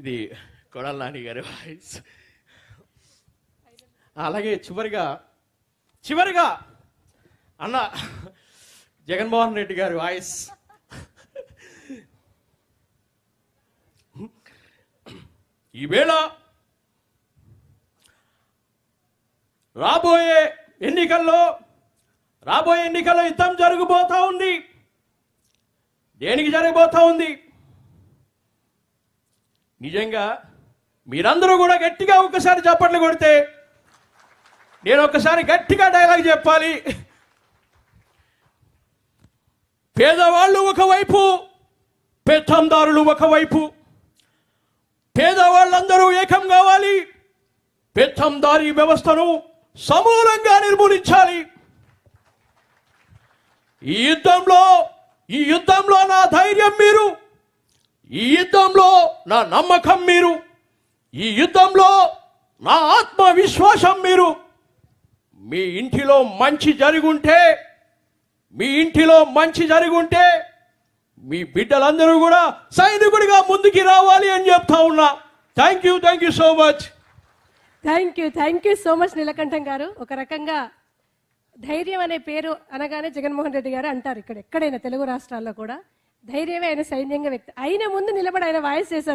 ఇది కొడాల నాని గారి వాయిస్. అలాగే చివరిగా చివరిగా అన్న జగన్మోహన్ రెడ్డి గారి వాయిస్. ఈవేళ రాబోయే ఎన్నికల్లో రాబోయే ఎన్నికల్లో యుద్ధం జరిగిపోతూ ఉంది. దేనికి జరగబోతా ఉంది? నిజంగా మీరందరూ కూడా గట్టిగా ఒక్కసారి చప్పట్లు కొడితే నేను ఒక్కసారి గట్టిగా డైలాగ్ చెప్పాలి. పేదవాళ్ళు ఒకవైపు పెత్తందారులు ఒకవైపు. పేదవాళ్ళందరూ ఏకం కావాలి. పెత్తందారీ వ్యవస్థను సమూలంగా నిర్మూలించాలి. ఈ యుద్ధంలో ఈ యుద్ధంలో నా ధైర్యం మీరు ఈ యుద్ధంలో నా నమ్మకం మీరు. ఈ యుద్ధంలో నా ఆత్మవిశ్వాసం మీరు. మీ ఇంటిలో మంచి జరుగుంటే మీ ఇంటిలో మంచి జరుగుంటే మీ బిడ్డలందరూ కూడా సైనికుడిగా ముందుకి రావాలి అని చెప్తా ఉన్నా. Thank you thank you so much thank you thank you so much Neelakantam garu. ఒక రకంగా ధైర్యం అనే పేరు అనగానే జగన్మోహన్ రెడ్డి గారు అంటారు ఇక్కడ ఎక్కడైనా తెలుగు రాష్ట్రాల్లో కూడా. ధైర్యమే ఆయన సైన్యంగా వ్యక్తి అయిన ముందు నిలబడి ఆయన వాయిస్ చేశారు